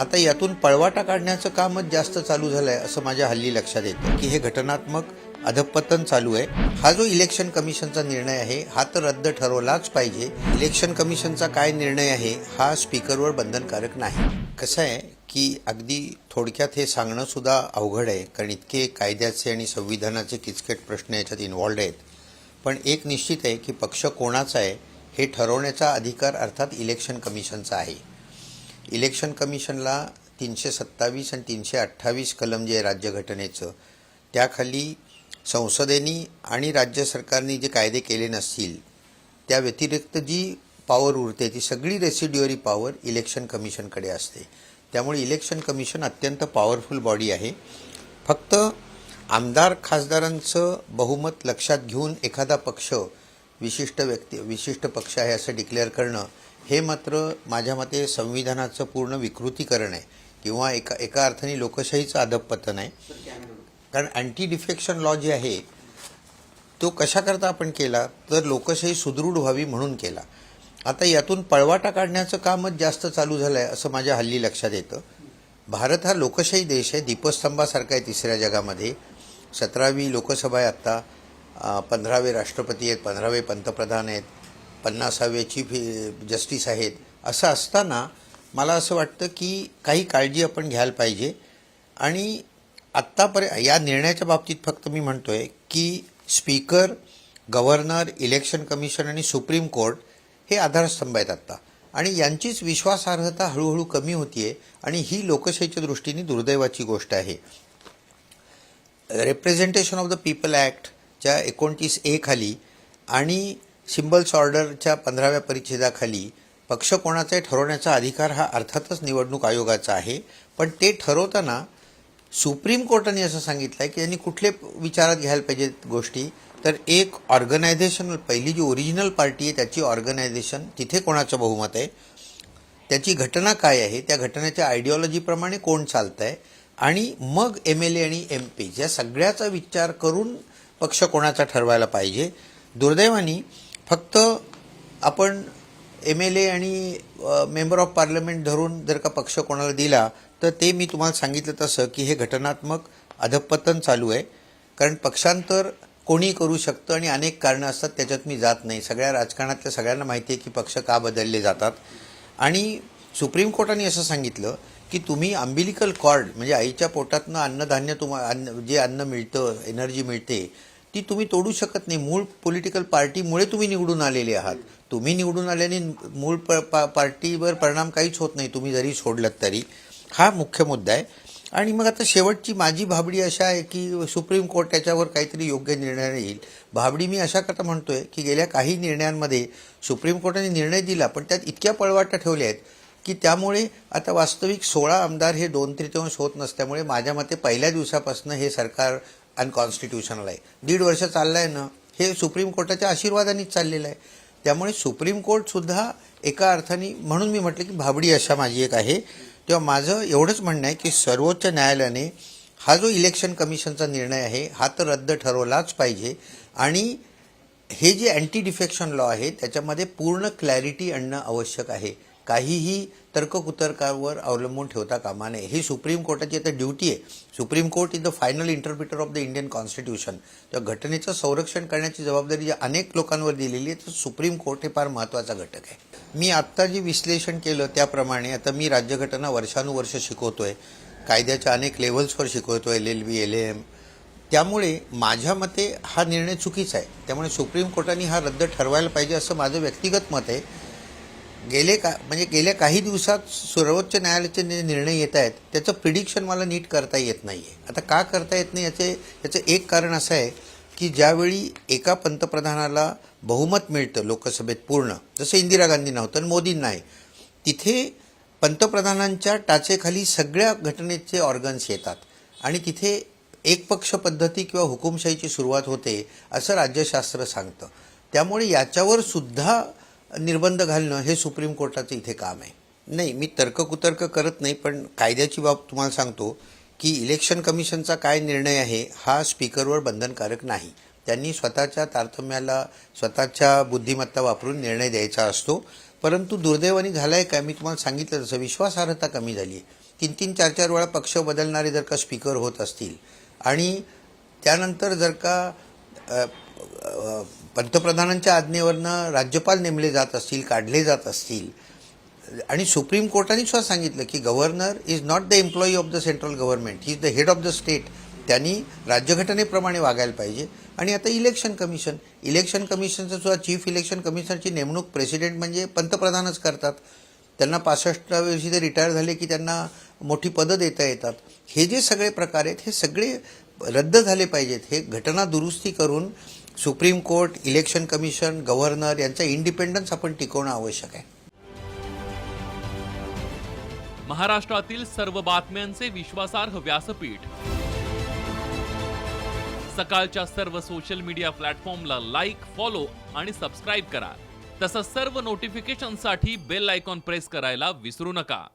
आता यातून पळवाटा काढण्याचं कामच जास्त चालू झालंय असं माझ्या हल्ली लक्षात येतं. की हे घटनात्मक अधपतन चालू आहे. हा जो इलेक्शन कमिशनचा निर्णय आहे हा तर रद्द ठरवलाच पाहिजे. इलेक्शन कमिशनचा काय निर्णय आहे हा स्पीकरवर बंधनकारक नाही. कसं आहे की अगदी थोडक्यात हे सांगणं सुद्धा अवघड आहे कारण इतके कायद्याचे आणि संविधानाचे किचकट प्रश्न याच्यात इन्व्हॉल्ड आहेत. पण एक निश्चित आहे की पक्ष कोणाचा आहे हे ठरवण्याचा अधिकार अर्थात इलेक्शन कमिशनचा आहे. इलेक्शन कमिशनला तीनशे सत्तावीस आणि तीनशे अठ्ठावीस कलम जे आहे राज्यघटनेचं त्याखाली संसदेनी आणि राज्य सरकारने जे कायदे केले नसतील त्या व्यतिरिक्त जी पॉवर उरते ती सगळी रेसिड्युअरी पॉवर इलेक्शन कमिशनकडे असते. त्यामुळे इलेक्शन कमिशन अत्यंत पॉवरफुल बॉडी आहे. फक्त आमदार खासदारांचं बहुमत लक्षात घेऊन एखादा पक्ष विशिष्ट व्यक्ती विशिष्ट पक्ष आहे असं डिक्लेअर करणं हे मात्र माझ्या मते संविधानाचं पूर्ण विकृतीकरण आहे. किंवा एका एका अर्थाने लोकशाहीचं अधपतन आहे. कारण अँटी डिफेक्शन लॉ जे आहे तो कशाकरता आपण केला तर लोकशाही सुदृढ व्हावी म्हणून केला. आता यातून पळवाटा काढण्याचं कामच जास्त चालू झालं आहे असं माझ्या हल्ली लक्षात येतं. भारत हा लोकशाही देश आहे दीपस्तंभासारखा आहे तिसऱ्या जगामध्ये. सतरावी लोकसभा आहे आत्ता. पंधरावे राष्ट्रपती आहेत पंधरावे पंतप्रधान आहेत. पन्नासावे चीफ जस्टिस आहेत असं असताना मला असं वाटतं की काही काळजी आपण घ्यायला पाहिजे. आणि आत्तापर्यंत या निर्णयाच्या बाबतीत फक्त मी म्हणतो आहे की स्पीकर गव्हर्नर इलेक्शन कमिशन आणि सुप्रीम कोर्ट हे आधारस्तंभ आहेत आत्ता. आणि यांचीच विश्वासार्हता हळूहळू कमी होतीये आणि ही लोकशाहीच्या दृष्टीने दुर्दैवाची गोष्ट आहे. रिप्रेझेंटेशन ऑफ द पीपल ॲक्टच्या एकोणतीस ए खाली आणि सिम्बल्स ऑर्डरच्या पंधराव्या परिच्छेदाखाली पक्ष कोणाचा आहे ठरवण्याचा अधिकार हा अर्थातच निवडणूक आयोगाचा आहे. पण ते ठरवताना सुप्रीम कोर्टाने असं सांगितलं आहे की यांनी कुठले विचारात घ्यायला पाहिजेत गोष्टी? तर एक ऑर्गनायझेशनल पहिली जी ओरिजिनल पार्टी आहे त्याची ऑर्गनायझेशन तिथे कोणाचं बहुमत आहे? त्याची घटना काय आहे? त्या घटनेच्या आयडिओलॉजीप्रमाणे कोण चालत आहे आणि मग एम एल ए आणि एम पी या सगळ्याचा विचार करून पक्ष कोणाचा ठरवायला पाहिजे? दुर्दैवानी फक्त आपण एम एल ए आणि मेंबर ऑफ पार्लमेंट धरून जर का पक्ष कोणाला दिला तर ते मी तुम्हाला सांगितलं तसं की हे घटनात्मक अधपतन चालू आहे. कारण पक्षांतर कोणी करू शकतं आणि अनेक कारणं असतात त्याच्यात मी जात नाही. सगळ्या राजकारणातल्या सगळ्यांना माहिती आहे की पक्ष का बदलले जातात. आणि सुप्रीम कोर्टाने असं सांगितलं की तुम्ही आंबिलिकल कॉर्ड म्हणजे आईच्या पोटातनं अन्नधान्य तुम्हा अन्न जे अन्न मिळतं एनर्जी मिळते ती तुम्ही तोडू शकत नाही. मूळ पॉलिटिकल पार्टीमुळे तुम्ही निवडून आलेले आहात. तुम्ही निवडून आल्याने मूळ प पा पार्टीवर परिणाम काहीच होत नाही तुम्ही जरी सोडलं तरी. हा मुख्य मुद्दा आहे. आणि मग आता शेवटची माझी भाबडी अशा आहे की सुप्रीम कोर्ट त्याच्यावर काहीतरी योग्य निर्णय येईल भाबडी मी अशा करता म्हणतोय की गेल्या काही निर्णयांमध्ये सुप्रीम कोर्टाने निर्णय दिला पण त्यात इतक्या पळवाटा ठेवल्या आहेत की त्यामुळे आता वास्तविक सोळा आमदार हे दोन तृतीयांश होत नसल्यामुळे माझ्या मते पहिल्या दिवसापासून हे सरकार अनकॉन्स्टिट्युशनल आहे. दीड वर्ष चाललं आहे ना. हे सुप्रीम कोर्टाच्या आशीर्वादानेच चाललेलं आहे. त्यामुळे सुप्रीम कोर्टसुद्धा एका अर्थाने म्हणून मी म्हटलं की भाबडी अशा माझी एक आहे. तेव्हा माझं एवढंच म्हणणं आहे की सर्वोच्च न्यायालयाने हा जो इलेक्शन कमिशनचा निर्णय आहे हा तर रद्द ठरवलाच पाहिजे. आणि हे जे अँटी डिफेक्शन लॉ आहे त्याच्यामध्ये पूर्ण क्लॅरिटी आणणं आवश्यक आहे. काहीही तर्ककुतर्कावर अवलंबून ठेवता कामा नये. ही सुप्रीम कोर्टाची आता ड्युटी आहे. Supreme court is the final interpreter of the Indian constitution. त्या घटनेचं संरक्षण करण्याची जबाबदारी जी अनेक लोकांवर दिलेली आहे. तर सुप्रीम कोर्ट हे फार महत्त्वाचा घटक आहे. मी आत्ता जे विश्लेषण केलं त्याप्रमाणे आता मी राज्यघटना वर्षानुवर्ष शिकवतोय. कायद्याच्या अनेक लेव्हल्सवर शिकवतोय. L L B L M. त्यामुळे माझ्या मते हा निर्णय चुकीचा आहे. त्यामुळे सुप्रीम कोर्टाने हा रद्द ठरवायला पाहिजे असं माझं व्यक्तिगत मत आहे. गेले का म्हणजे गेल्या काही दिवसात सर्वोच्च न्यायालयाचे जे निर्णय येत आहेत त्याचं प्रिडिक्शन मला नीट करता येत नाही आहे आता का करता येत नाही याचे याचं एक कारण असं आहे की ज्यावेळी एका पंतप्रधानाला बहुमत मिळतं लोकसभेत पूर्ण जसं इंदिरा गांधींना होतं आणि मोदींना आहे तिथे पंतप्रधानांच्या टाचेखाली सगळ्या घटनेचे ऑर्गन्स येतात. आणि तिथे एकपक्ष पद्धती किंवा हुकुमशाहीची सुरुवात होते असं राज्यशास्त्र सांगतं. त्यामुळे याच्यावर सुद्धा निर्बंध घालणं हे सुप्रीम कोर्टाचं इथे काम आहे. नाही मी तर्ककुतर्क करत नाही पण कायद्याची बाब तुम्हाला सांगतो की इलेक्शन कमिशनचा काय निर्णय आहे हा स्पीकरवर बंधनकारक नाही. त्यांनी स्वतःच्या तारतम्याला स्वतःच्या बुद्धिमत्ता वापरून निर्णय द्यायचा असतो. परंतु दुर्दैवाने झाला आहे काय? मी तुम्हाला सांगितलं तसं विश्वासार्हता कमी झाली आहे. तीन तीन चार चार वेळा पक्ष बदलणारे जर का स्पीकर होत असतील आणि त्यानंतर जर का पंतप्रधानांच्या आज्ञेवरनं राज्यपाल नेमले जात असतील काढले जात असतील. आणि सुप्रीम कोर्टाने सुद्धा सांगितलं की governor is not the employee of the central government he is the head of the state. त्यांनी राज्यघटनेप्रमाणे वागायला पाहिजे. आणि आता इलेक्शन कमिशन इलेक्शन कमिशनचं सुद्धा चीफ इलेक्शन कमिशनरची नेमणूक प्रेसिडेंट म्हणजे पंतप्रधानच करतात. त्यांना पासष्ट वर्षी ते रिटायर झाले की त्यांना मोठी पदं देता येतात. हे जे सगळे प्रकार आहेत हे सगळे रद्द झाले पाहिजेत. हे घटना दुरुस्ती करून supreme court election commission governor यांचा इंडिपेंडन्स आपण टिकवणं आवश्यक आहे. महाराष्ट्रातील सर्व बातम्यांचे विश्वासार्ह व्यासपीठ. सकाळच्या सर्व सोशल मीडिया प्लॅटफॉर्मला लाईक फॉलो आणि सबस्क्राईब करा. तसंच सर्व नोटिफिकेशनसाठी बेल आयकॉन प्रेस करायला विसरू नका.